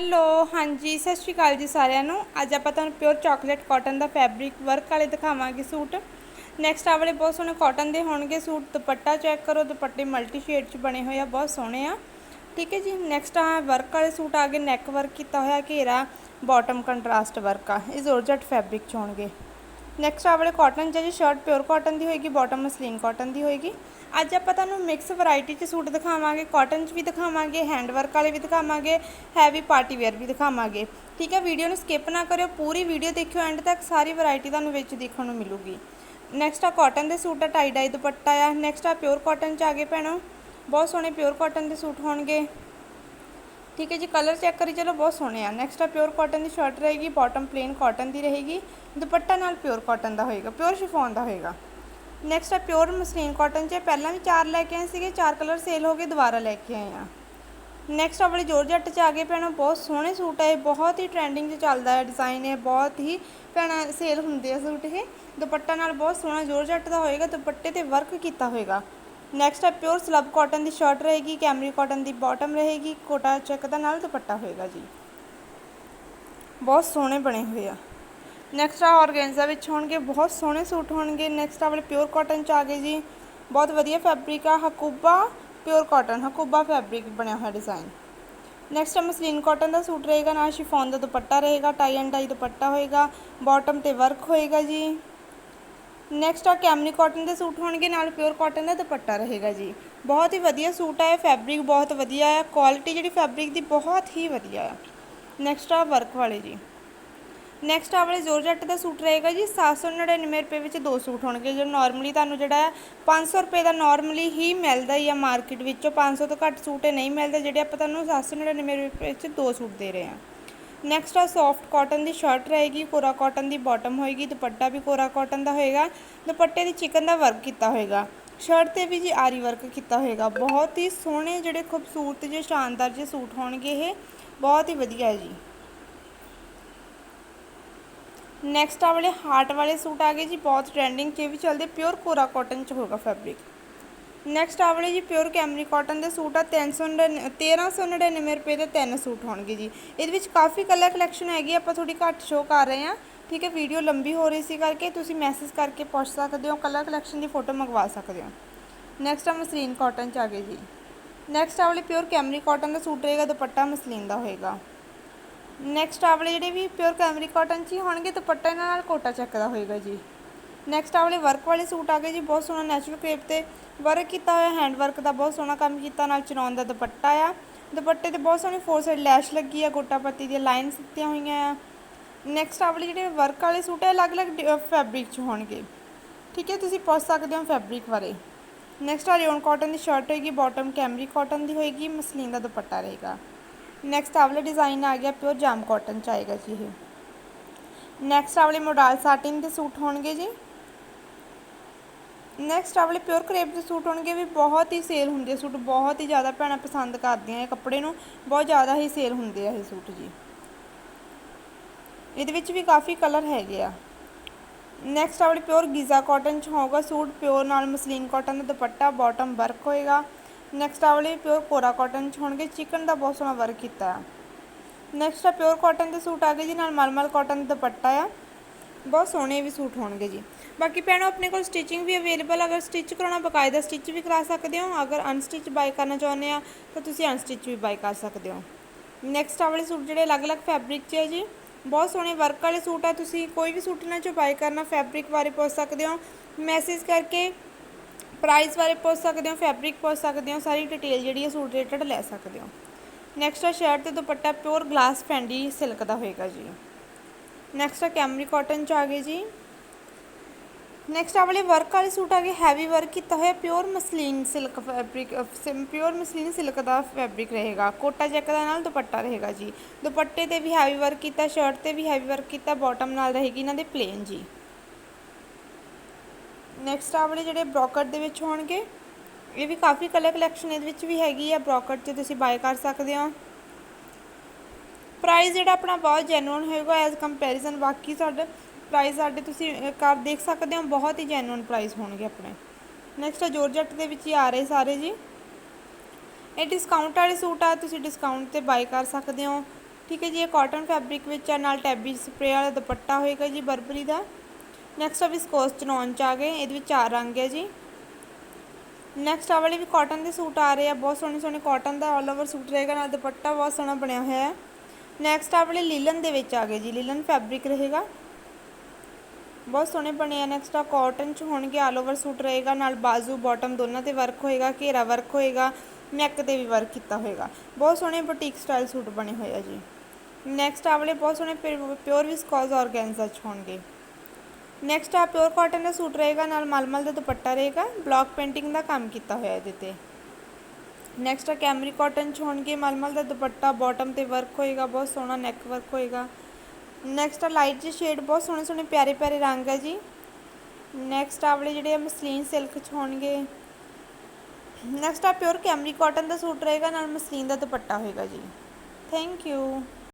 Hello, ਹਾਂਜੀ, ਸਤਿ ਸ਼੍ਰੀ ਅਕਾਲ ਜੀ ਸਾਰਿਆਂ ਨੂੰ। ਅੱਜ ਆਪਾਂ ਤੁਹਾਨੂੰ ਪਿਓਰ ਚਾਕਲੇਟ ਕਾਟਨ ਦਾ ਫੈਬਰਿਕ ਵਰਕ ਵਾਲੇ ਦਿਖਾਵਾਂਗੇ ਸੂਟ। ਨੈਕਸਟ ਆ ਵਾਲੇ ਬਹੁਤ ਸੋਹਣੇ ਕਾਟਨ ਦੇ ਹੋਣਗੇ ਸੂਟ। ਦੁਪੱਟਾ ਚੈੱਕ ਕਰੋ, ਦੁਪੱਟੇ ਮਲਟੀ ਸ਼ੇਡ 'ਚ ਬਣੇ ਹੋਏ ਆ, ਬਹੁਤ ਸੋਹਣੇ ਆ। ਠੀਕ ਹੈ ਜੀ ਨੈਕਸਟ ਆ ਵਰਕ ਵਾਲੇ ਸੂਟ ਆ ਗਏ। ਨੈਕ ਵਰਕ ਕੀਤਾ ਹੋਇਆ ਘੇਰਾ ਬਾਟਮ ਕੰਟਰਾਸਟ ਵਰਕ ਆ। ਇਹ ਜ਼ੋਰਜਟ ਫੈਬਰਿਕ 'ਚ ਹੋਣਗੇ। ਨੈਕਸਟ ਆ ਵਾਲੇ ਕਾਟਨ 'ਚ ਜੀ ਸ਼ਰਟ ਪਿਓਰ ਕਾਟਨ ਦੀ ਹੋਏਗੀ ਬਾਟਮ ਮਸਲੀਨ ਕਾਟਨ ਦੀ ਹੋਏਗੀ। ਅੱਜ ਆਪਾਂ ਤੁਹਾਨੂੰ ਮਿਕਸ ਵੈਰਾਈਟੀ 'ਚ ਸੂਟ ਦਿਖਾਵਾਂਗੇ ਕਾਟਨ 'ਚ ਵੀ ਦਿਖਾਵਾਂਗੇ ਹੈਂਡ ਵਰਕ ਵਾਲੇ ਵੀ ਦਿਖਾਵਾਂਗੇ ਹੈਵੀ ਪਾਰਟੀ ਵੇਅਰ ਵੀ ਦਿਖਾਵਾਂਗੇ। ਠੀਕ ਹੈ ਵੀਡੀਓ ਨੂੰ ਸਕਿਪ ਨਾ ਕਰਿਓ, ਪੂਰੀ ਵੀਡੀਓ ਦੇਖਿਓ ਐਂਡ ਤੱਕ ਸਾਰੀ ਵੈਰਾਈਟੀ ਤੁਹਾਨੂੰ ਵਿੱਚ ਦੇਖਣ ਨੂੰ ਮਿਲੂਗੀ। ਨੈਕਸਟ ਆ ਕਾਟਨ ਦੇ ਸੂਟ ਆ ਟਾਈ ਡਾਈ ਦੁਪੱਟਾ ਆ। ਨੈਕਸਟ ਆ ਪਿਓਰ ਕਾਟਨ 'ਚ ਆ ਗਏ ਭੈਣੋ, ਬਹੁਤ ਸੋਹਣੇ ਪਿਓਰ ਕਾਟਨ ਦੇ ਸੂਟ ਹੋਣਗੇ। ਠੀਕ ਹੈ ਜੀ ਕਲਰ ਚੈੱਕ ਕਰੀ, ਚਲੋ ਬਹੁਤ ਸੋਹਣੇ ਆ। ਨੈਕਸਟ ਆ ਪਿਓਰ ਕਾਟਨ ਦੀ ਸ਼ਰਟ ਰਹੇਗੀ ਬਾਟਮ ਪਲੇਨ ਕਾਟਨ ਦੀ ਰਹੇਗੀ। ਦੁਪੱਟਾ ਨਾਲ ਪਿਓਰ ਕਾਟਨ ਦਾ ਹੋਏਗਾ ਪਿਓਰ ਸ਼ਿਫੋਨ ਦਾ ਹੋਏਗਾ। ਨੈਕਸਟ ਆ ਪਿਓਰ ਮਸਲੀਨ ਕਾਟਨ 'ਚ ਪਹਿਲਾਂ ਵੀ ਚਾਰ ਲੈ ਕੇ ਆਏ ਸੀਗੇ, ਚਾਰ ਕਲਰ ਸੇਲ ਹੋ ਗਏ, ਦੁਬਾਰਾ ਲੈ ਕੇ ਆਏ ਆ। ਨੈਕਸਟ ਆਪਣੇ ਜੋਰਜੱਟ 'ਚ ਆ ਗਏ ਭੈਣਾਂ, ਬਹੁਤ ਸੋਹਣੇ ਸੂਟ ਹੈ ਬਹੁਤ ਹੀ ਟ੍ਰੈਂਡਿੰਗ 'ਚ ਚੱਲਦਾ ਹੈ ਡਿਜ਼ਾਈਨ ਹੈ ਬਹੁਤ ਹੀ ਭੈਣਾਂ ਸੇਲ ਹੁੰਦੇ ਆ ਸੂਟ ਇਹ। ਦੁਪੱਟਾ ਨਾਲ ਬਹੁਤ ਸੋਹਣਾ ਜੋਰਜੱਟ ਦਾ ਹੋਏਗਾ, ਦੁਪੱਟੇ ਤੇ ਵਰਕ ਕੀਤਾ ਹੋਏਗਾ। ਨੈਕਸਟ ਹੈ ਪਿਓਰ ਸਲਬ ਕਾਟਨ ਦੀ ਸ਼ਰਟ ਰਹੇਗੀ ਕੈਮਰੀ ਕਾਟਨ ਦੀ ਬਾਟਮ ਰਹੇਗੀ, ਕੋਟਾ ਚੈੱਕ ਦਾ ਨਾਲ ਦੁਪੱਟਾ ਹੋਏਗਾ ਜੀ। ਬਹੁਤ ਸੋਹਣੇ ਬਣੇ ਹੋਏ ਆ। ਨੈਕਸਟ ਆ ਆਰਗੈਂਜ਼ਾ ਵਿੱਚ ਹੋਣਗੇ, ਬਹੁਤ ਸੋਹਣੇ ਸੂਟ ਹੋਣਗੇ। ਨੈਕਸਟ ਆ ਵਾਲੇ ਪਿਓਰ ਕਾਟਨ ਚ ਆ ਗਏ ਜੀ। ਬਹੁਤ ਵਧੀਆ ਫੈਬਰਿਕ ਆ, Hakoba pure cotton Hakoba fabric ਬਣਿਆ ਹੋਇਆ ਡਿਜ਼ਾਈਨ ਨੈਕਸਟ ਆ ਮਸਲੀਨ ਕਾਟਨ ਦਾ ਸੂਟ ਰਹੇਗਾ, ਨਾਲ ਸ਼ਿਫੋਨ ਦਾ ਦੁਪੱਟਾ ਰਹੇਗਾ ਟਾਈ ਐਂਡ ਟਾਈ ਦੁਪੱਟਾ ਹੋਏਗਾ ਬਾਟਮ ਤੇ ਵਰਕ ਹੋਏਗਾ ਜੀ। ਨੈਕਸਟ ਆ ਕੈਮਨੀ ਕਾਟਨ ਦੇ ਸੂਟ ਹੋਣਗੇ, ਨਾਲ ਪਿਓਰ ਕਾਟਨ ਦਾ ਦੁਪੱਟਾ ਰਹੇਗਾ ਜੀ। ਬਹੁਤ ਹੀ ਵਧੀਆ ਸੂਟ ਆ ਫੈਬਰਿਕ ਬਹੁਤ ਵਧੀਆ ਆ ਕੁਆਲਿਟੀ ਜਿਹੜੀ ਫੈਬਰਿਕ ਦੀ ਬਹੁਤ ਹੀ ਵਧੀਆ ਆ। ਨੈਕਸਟ ਆ ਵਰਕ ਵਾਲੇ ਜੀ। ਨੈਕਸਟ ਆ ਵਾਲੇ ਜੋਰਜੱਟ ਦਾ ਸੂਟ ਰਹੇਗਾ ਜੀ 799 ਰੁਪਏ ਵਿੱਚ ਦੋ ਸੂਟ ਹੋਣਗੇ। ਜੋ ਨਾਰਮਲੀ ਤੁਹਾਨੂੰ ਜਿਹੜਾ ਹੈ 500 ਰੁਪਏ ਦਾ ਨਾਰਮਲੀ ਹੀ ਮਿਲਦਾ ਹੀ ਆ ਮਾਰਕੀਟ ਵਿੱਚੋਂ। 500 ਤੋਂ ਘੱਟ ਸੂਟ ਇਹ ਨਹੀਂ ਮਿਲਦੇ, ਜਿਹੜੇ ਆਪਾਂ ਤੁਹਾਨੂੰ 799 ਰੁਪਏ ਵਿੱਚ ਦੋ ਸੂਟ ਦੇ ਰਹੇ ਹਾਂ ਨੈਕਸਟ ਆ ਸੌਫਟ ਕਾਟਨ ਦੀ ਸ਼ਰਟ ਰਹੇਗੀ ਕੋਰਾ ਕਾਟਨ ਦੀ ਬਾਟਮ ਹੋਏਗੀ, ਦੁਪੱਟਾ ਵੀ ਕੋਰਾ ਕਾਟਨ ਦਾ ਹੋਏਗਾ, ਦੁਪੱਟੇ ਦੀ ਚਿਕਨ ਦਾ ਵਰਕ ਕੀਤਾ ਹੋਏਗਾ। ਸ਼ਰਟ ਤੇ ਵੀ ਜੀ ਆਰੀ ਵਰਕ ਕੀਤਾ ਹੋਏਗਾ। ਬਹੁਤ ਹੀ ਸੋਹਣੇ ਜਿਹੜੇ ਖੂਬਸੂਰਤ ਜਿਹੇ ਸ਼ਾਨਦਾਰ ਜਿਹੇ ਸੂਟ ਹੋਣਗੇ ਇਹ, ਬਹੁਤ ਹੀ ਵਧੀਆ ਹੈ ਜੀ। ਨੈਕਸਟ ਆ ਵਾਲੇ ਹਾਰਟ ਵਾਲੇ ਸੂਟ ਆ ਗਏ ਜੀ, ਬਹੁਤ ਟ੍ਰੈਂਡਿੰਗ 'ਚ ਵੀ ਚੱਲਦੇ ਪਿਓਰ ਕੋਰਾ ਕਾਟਨ 'ਚ ਹੋਗਾ ਫੈਬਰਿਕ ਨੈਕਸਟ ਆਵਲੇ ਜੀ ਪਿਓਰ ਕੈਮਰੀ ਕਾਟਨ ਦੇ ਸੂਟ ਆ 399 1399 ਰੁਪਏ ਦੇ ਤਿੰਨ ਸੂਟ ਹੋਣਗੇ ਜੀ। ਇਹਦੇ ਵਿੱਚ ਕਾਫੀ ਕਲਰ ਕਲੈਕਸ਼ਨ ਹੈਗੀ ਆਪਾਂ ਥੋੜੀ ਘੱਟ ਸ਼ੋ ਕਰ ਰਹੇ ਹਾਂ। ਠੀਕ ਹੈ ਵੀਡੀਓ ਲੰਬੀ ਹੋ ਰਹੀ ਸੀ ਕਰਕੇ ਤੁਸੀਂ ਮੈਸੇਜ ਕਰਕੇ ਪੁੱਛ ਸਕਦੇ ਹੋ ਕਲਰ ਕਲੈਕਸ਼ਨ ਦੀ ਫੋਟੋ ਮੰਗਵਾ ਸਕਦੇ ਹੋ। ਨੈਕਸਟ ਆ ਮਸਲੀਨ ਕਾਟਨ 'ਚ ਆ ਗਏ ਜੀ। ਨੈਕਸਟ ਆ ਪਿਓਰ ਕੈਮਰੀ ਕਾਟਨ ਦਾ ਸੂਟ ਰਹੇਗਾ, ਦੁਪੱਟਾ ਮਸਲੀਨ ਦਾ ਹੋਏਗਾ। ਨੈਕਸਟ ਆਵਲੇ ਜਿਹੜੇ ਵੀ ਪਿਓਰ ਕੈਮਰੀ ਕਾਟਨ 'ਚ ਹੀ ਹੋਣਗੇ, ਦੁਪੱਟਾ ਇਹਨਾਂ ਨਾਲ ਕੋਟਾ ਚੱਕ ਦਾ ਹੋਏਗਾ ਜੀ। ਨੈਕਸਟ ਆ ਵਾਲੇ ਵਰਕ ਵਾਲੇ ਸੂਟ ਆ ਗਏ ਜੀ, ਬਹੁਤ ਸੋਹਣਾ ਨੈਚੁਰਲ ਕ੍ਰੇਪ ਤੇ ਵਰਕ ਕੀਤਾ ਹੋਇਆ ਹੈਂਡ ਵਰਕ ਦਾ ਬਹੁਤ ਸੋਹਣਾ ਕੰਮ ਕੀਤਾ, ਨਾਲ ਚਨੌਨ ਦਾ ਦੁਪੱਟਾ ਆ। ਦੁਪੱਟੇ ਤੇ ਬਹੁਤ ਸੋਹਣੀ ਫੋਰ ਸਾਈਡ ਲੈਸ਼ ਲੱਗੀ ਆ ਗੋਟਾ ਪੱਤੀ ਦੀਆਂ ਲਾਈਨਸ ਦਿੱਤੀਆਂ ਹੋਈਆਂ ਆ। ਨੈਕਸਟ ਆਵਲੇ ਜਿਹੜੇ ਵਰਕ ਵਾਲੇ ਸੂਟ ਆ ਅਲੱਗ-ਅਲੱਗ ਫੈਬਰਿਕ 'ਚ ਹੋਣਗੇ। ਠੀਕ ਹੈ, ਤੁਸੀਂ ਪੁੱਛ ਸਕਦੇ ਹੋ ਫੈਬਰਿਕ ਬਾਰੇ। ਨੈਕਸਟ ਆ ਰਿਓਨ ਕਾਟਨ ਦੀ ਸ਼ਰਟ ਹੋਏਗੀ ਬਾਟਮ ਕੈਮਰੀ ਕਾਟਨ ਦੀ ਹੋਏਗੀ, ਮਸਲੀਨ ਦਾ ਦੁਪੱਟਾ ਰਹੇਗਾ। ਨੈਕਸਟ ਆਵਲੇ ਡਿਜ਼ਾਈਨ ਆ ਗਿਆ ਪਿਓਰ ਜਾਮ ਕਾਟਨ ਚ ਆਏਗਾ ਜੀ ਇਹ। ਨੈਕਸਟ ਆਵਲੇ ਮੋਡਲ ਸਾਟਿਨ ਦੇ ਸੂਟ ਹੋਣਗੇ ਜੀ। ਨੈਕਸਟ ਆ ਵਾਲੇ ਪਿਓਰ ਕਰੇਪ ਦੇ ਸੂਟ ਹੋਣਗੇ ਵੀ ਬਹੁਤ ਹੀ ਸੇਲ ਹੁੰਦੇ ਸੂਟ, ਬਹੁਤ ਹੀ ਜ਼ਿਆਦਾ ਭੈਣਾਂ ਪਸੰਦ ਕਰਦੀਆਂ ਇਹ ਕੱਪੜੇ ਨੂੰ, ਬਹੁਤ ਜ਼ਿਆਦਾ ਹੀ ਸੇਲ ਹੁੰਦੇ ਆ ਇਹ ਸੂਟ ਜੀ। ਇਹਦੇ ਵਿੱਚ ਵੀ ਕਾਫੀ ਕਲਰ ਹੈਗੇ ਆ। ਨੈਕਸਟ ਆਵਲੇ ਪਿਓਰ ਗੀਜ਼ਾ ਕਾਟਨ ਚ ਹੋਊਗਾ ਸੂਟ ਪਿਓਰ ਨਾਲ ਮਸਲੀਨ ਕਾਟਨ ਦਾ ਦੁਪੱਟਾ ਬਾਟਮ ਵਰਕ ਹੋਏਗਾ। ਨੈਕਸਟ ਆ ਪਿਓਰ ਕੋਰਾ ਕਾਟਨ ਚ ਹੋਣਗੇ ਚਿਕਨ ਦਾ ਬਹੁਤ ਸੋਹਣਾ ਵਰਕ ਕੀਤਾ ਹੈ ਨੈਕਸਟ ਆ ਪਿਓਰ ਕਾਟਨ ਦੇ ਸੂਟ ਆ ਗਏ ਜੀ, ਨਾਲ ਮਲਮਲ ਕਾਟਨ ਦਾ ਦੁਪੱਟਾ ਆ। ਬਹੁਤ ਸੋਹਣੇ ਵੀ ਸੂਟ ਹੋਣਗੇ ਜੀ। ਬਾਕੀ ਭੈਣੋ, ਆਪਣੇ ਕੋਲ ਸਟਿਚਿੰਗ ਵੀ ਅਵੇਲੇਬਲ ਅਗਰ ਸਟਿਚ ਕਰਾਉਣਾ, ਬਕਾਇਦਾ ਸਟਿਚ ਵੀ ਕਰਾ ਸਕਦੇ ਹੋ। ਅਗਰ ਅਨਸਟਿਚ ਬਾਈ ਕਰਨਾ ਚਾਹੁੰਦੇ ਆ, ਤਾਂ ਤੁਸੀਂ ਅਨਸਟਿਚ ਵੀ ਬਾਈ ਕਰ ਸਕਦੇ ਹੋ। ਨੈਕਸਟ ਆ ਵਾਲੇ ਸੂਟ ਜਿਹੜੇ ਅਲੱਗ-ਅਲੱਗ ਫੈਬਰਿਕ 'ਚ ਹੈ ਜੀ। ਬਹੁਤ ਸੋਹਣੇ ਵਰਕ ਵਾਲੇ ਸੂਟ ਆ। ਤੁਸੀਂ ਕੋਈ ਵੀ ਸੂਟ ਇਹਨਾਂ 'ਚੋਂ ਬਾਈ ਕਰਨਾ ਫੈਬਰਿਕ ਬਾਰੇ ਪੁੱਛ ਸਕਦੇ ਹੋ। ਮੈਸੇਜ ਕਰਕੇ ਪ੍ਰਾਈਸ ਬਾਰੇ ਪੁੱਛ ਸਕਦੇ ਹੋ ਫੈਬਰਿਕ ਪੁੱਛ ਸਕਦੇ ਹੋ। ਸਾਰੀ ਡਿਟੇਲ ਜਿਹੜੀ ਹੈ ਸੂਟ ਰਿਲੇਟਡ ਲੈ ਸਕਦੇ ਹੋ। ਨੈਕਸਟ ਆ ਸ਼ਰਟ ਤੇ dupatta pure glass Fendi silk ਦਾ ਹੋਏਗਾ ਜੀ। ਨੈਕਸਟ ਆ ਕੈਮਰੀ ਕਾਟਨ ਚ ਆ ਗਏ ਜੀ। ਨੈਕਸਟ ਆ ਵਾਲੇ ਵਰਕ ਵਾਲੇ ਸੂਟ ਆ ਗਏ ਹੈਵੀ ਵਰਕ ਕੀਤਾ ਹੋਇਆ pure muslin silk fabric pure muslin silk ਦਾ ਫੈਬਰਿਕ ਰਹੇਗਾ। ਕੋਟਾ ਚੈੱਕ ਦਾ ਨਾਲ ਦੁਪੱਟਾ ਰਹੇਗਾ ਜੀ। ਦੁਪੱਟੇ ਤੇ ਵੀ ਹੈਵੀ ਵਰਕ ਕੀਤਾ ਸ਼ਰਟ ਤੇ ਵੀ ਹੈਵੀ ਵਰਕ ਕੀਤਾ ਬਾਟਮ ਨਾਲ ਰਹੇਗੀ ਇਹਨਾਂ ਦੇ ਪਲੇਨ ਜੀ। ਨੈਕਸਟ ਆ ਵਾਲੇ ਜਿਹੜੇ ਬ੍ਰੋਕਟ ਦੇ ਵਿੱਚ ਹੋਣਗੇ, ਇਹ ਵੀ ਕਾਫੀ ਕਲਰ ਕਲੈਕਸ਼ਨ ਇਹਦੇ ਵਿੱਚ ਵੀ ਹੈਗੀ ਆ। ਬ੍ਰੋਕਟ 'ਚ ਤੁਸੀਂ ਬਾਏ ਕਰ ਸਕਦੇ ਹੋ। ਪ੍ਰਾਈਸ ਜਿਹੜਾ ਆਪਣਾ ਬਹੁਤ ਜੈਨੂਇਨ ਹੋਏਗਾ ਐਜ਼ ਕੰਪੈਰੀਜ਼ਨ ਬਾਕੀ ਸਾਡੇ ਪ੍ਰਾਈਸ ਸਾਡੇ ਤੁਸੀਂ ਕਰ ਦੇਖ ਸਕਦੇ ਹੋ, ਬਹੁਤ ਹੀ ਜੈਨੂਇਨ ਪ੍ਰਾਈਸ ਹੋਣਗੇ ਆਪਣੇ। ਨੈਕਸਟ ਆ ਜੋਰਜੱਟ ਦੇ ਵਿੱਚ ਹੀ ਆ ਰਹੇ ਸਾਰੇ ਜੀ। ਇਹ ਡਿਸਕਾਊਂਟ ਵਾਲੇ ਸੂਟ ਆ, ਤੁਸੀਂ ਡਿਸਕਾਊਂਟ ਤੇ ਬਾਏ ਕਰ ਸਕਦੇ ਹੋ। ਠੀਕ ਹੈ ਜੀ, ਇਹ ਕਾਟਨ ਫੈਬਰਿਕ ਵਿੱਚ ਆ, ਨਾਲ ਟੈਬੀ ਸਪਰੇ ਵਾਲਾ ਦੁਪੱਟਾ ਹੋਏਗਾ ਜੀ ਬਰਬਰੀ ਦਾ। ਨੈਕਸਟ ਆ ਵਿਸਕੋਸ ਚਨੌਨ ਚ ਆ ਗਏ, ਇਹਦੇ ਵਿੱਚ ਚਾਰ ਰੰਗ ਹੈ ਜੀ। ਨੈਕਸਟ ਆ, ਵਾਲੇ ਵੀ ਕਾਟਨ ਦੇ ਸੂਟ ਆ ਰਹੇ ਆ, ਬਹੁਤ ਸੋਹਣੇ ਸੋਹਣੇ ਕਾਟਨ ਦਾ ਆਲ ਓਵਰ ਸੂਟ ਰਹੇਗਾ, ਨਾਲ ਦੁਪੱਟਾ ਬਹੁਤ ਸੋਹਣਾ ਬਣਿਆ ਹੋਇਆ ਹੈ। ਨੈਕਸਟ ਆ ਵਾਲੇ ਲੀਲਨ ਦੇ ਵਿੱਚ ਆ ਗਏ ਜੀ। ਲੀਲਨ ਫੈਬਰਿਕ ਰਹੇਗਾ। ਬਹੁਤ ਸੋਹਣੇ ਬਣੇ ਆ। ਨੈਕਸਟ ਆ ਕਾਟਨ ਚ ਹੋਣਗੇ ਆਲ ਓਵਰ ਸੂਟ ਰਹੇਗਾ। ਨਾਲ ਬਾਜ਼ੂ ਬਾਟਮ ਦੋਨਾਂ ਤੇ ਵਰਕ ਹੋਏਗਾ, ਘੇਰਾ ਵਰਕ ਹੋਏਗਾ ਨੈਕ ਤੇ ਵੀ ਵਰਕ ਕੀਤਾ ਹੋਏਗਾ। ਬਹੁਤ ਸੋਹਣੇ ਬੁਟੀਕ ਸਟਾਈਲ ਸੂਟ ਬਣੇ ਹੋਏ ਆ ਜੀ। ਨੈਕਸਟ ਆ ਵਾਲੇ ਬਹੁਤ ਸੋਹਣੇ ਪਿਓਰ ਵਿਸਕੋਸ ਆਰਗੈਂਜ਼ਾ ਚ ਹੋਣਗੇ। ਨੈਕਸਟ ਆ ਪਿਓਰ ਕਾਟਨ ਦਾ ਸੂਟ ਰਹੇਗਾ। ਨਾਲ ਮਲਮਲ ਦਾ ਦੁਪੱਟਾ ਰਹੇਗਾ। ਬਲੌਕ ਪੇਂਟਿੰਗ ਦਾ ਕੰਮ ਕੀਤਾ ਹੋਇਆ ਇਹਦੇ ਤੇ। ਨੈਕਸਟ ਆ ਕੈਮਰੀ ਕਾਟਨ ਚ ਹੋਣਗੇ, ਮਲਮਲ ਦਾ ਦੁਪੱਟਾ ਬਾਟਮ ਤੇ ਵਰਕ ਹੋਏਗਾ, ਬਹੁਤ ਸੋਹਣਾ ਨੈਕ ਵਰਕ ਹੋਏਗਾ। ਨੈਕਸਟ ਆ ਲਾਈਟ ਜਿਹੀ ਸ਼ੇਡ ਬਹੁਤ ਸੋਹਣੇ ਸੋਹਣੇ ਪਿਆਰੇ ਪਿਆਰੇ ਰੰਗ ਹੈ ਜੀ। ਨੈਕਸਟ ਆ ਵਾਲੇ ਜਿਹੜੇ ਆ ਮਸਲੀਨ ਸਿਲਕ ਚ ਹੋਣਗੇ। ਨੈਕਸਟ ਆ ਪਿਓਰ ਕੈਮਰੀ ਕਾਟਨ ਦਾ ਸੂਟ ਰਹੇਗਾ, ਨਾਲ ਮਸਲੀਨ ਦਾ ਦੁਪੱਟਾ ਹੋਏਗਾ ਜੀ। Thank you